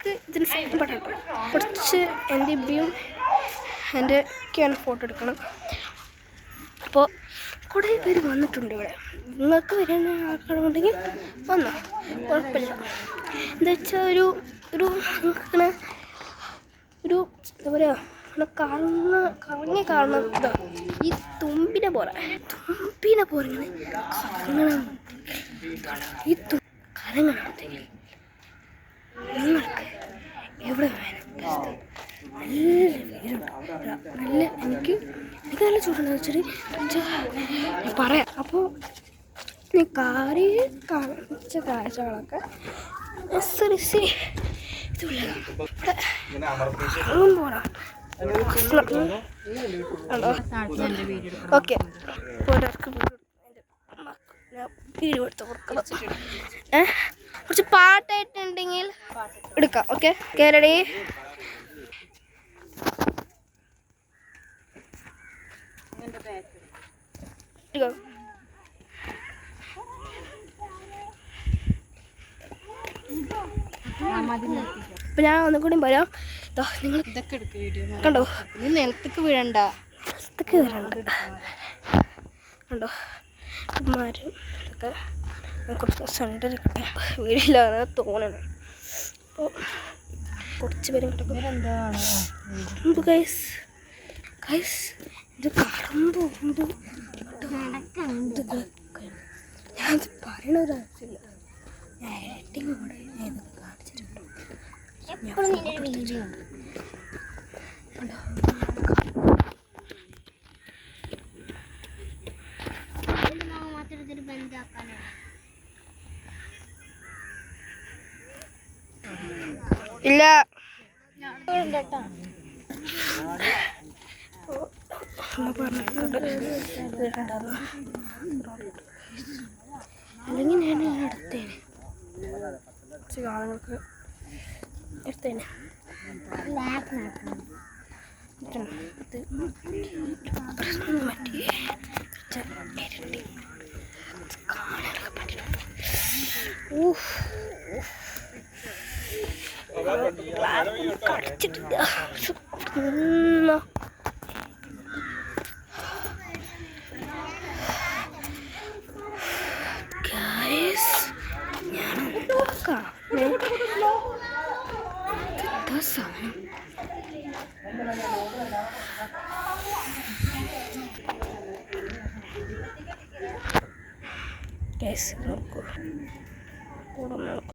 നമുക്ക് ഇതിന് പെട്ടോ കുറച്ച് എന്റെ ഇബിയും എന്റെ ഒക്കെയാണ് ഫോട്ടോ എടുക്കണം. അപ്പോൾ കുറേ പേര് വന്നിട്ടുണ്ട് ഇവിടെ. നിങ്ങൾക്ക് വരുന്ന ആൾക്കാരുണ്ടെങ്കിൽ വന്നോ. കുഴപ്പമില്ല. എന്താ വെച്ചാൽ ഒരു ഒരു നിങ്ങൾക്കിങ്ങനെ ഒരു എന്താ പറയുക ഇങ്ങനെ കറങ്ങ കറങ്ങി കാണുന്ന ഇതാ ഈ തുമ്പിനെ പോലെ. തുമ്പിനെ പോലെ ഇങ്ങനെ കറങ്ങണം. ഈ തു കറങ്ങണമെങ്കിൽ നിങ്ങൾക്ക് എവിടെ വേണം. നല്ല നല്ല എനിക്ക് എനിക്ക് നല്ല ചൂടുണ്ടെന്ന് വെച്ചിട്ട് ഞാൻ പറയാം. അപ്പോൾ ഈ കാറി കാണിച്ച കാഴ്ചകളൊക്കെ എസ് എൽ സി ഇതുള്ള ഇവിടെ പോണം ഓക്കെ. ഒരാൾക്ക് വീഡിയോ എടുത്ത് കൊടുക്കണം. ഏ? കുറച്ച് പാട്ടായിട്ടുണ്ടെങ്കിൽ എടുക്കാം ഓക്കെ കേരളി. അപ്പൊ ഞാൻ ഒന്നും കൂടി പറയാം നിങ്ങൾ ഇതൊക്കെ കണ്ടോ? നിലത്തേക്ക് വീഴണ്ട. ഇതൊക്കെ വീഴണ്ട. കണ്ടോ? മരം ഇതൊക്കെ കുറച്ച് കുറച്ച് കിട്ടാം വീടില്ലാതെ തോന്നണം. അപ്പോൾ കുറച്ച് പേരും എന്ത് ഗൈസ് ഗൈസ് ഇത് പറമ്പ് ഉണ്ട്. ഞാനത് പറയണ ഒരു ആവശ്യമില്ല. ഞാൻ എഡിറ്റിംഗ് കൂടെ ഞാൻ കാണിച്ചിട്ടുണ്ട് ഇല്ല? അല്ലെങ്കിൽ ഞാൻ എടുത്തേനെ കുറച്ച് കാലങ്ങൾക്ക് എടുത്തേനെ പ്രശ്നം പറ്റി കാണാനൊക്കെ കടിച്ചിട്ടില്ല. Guys, ഞാൻ നോക്കാം.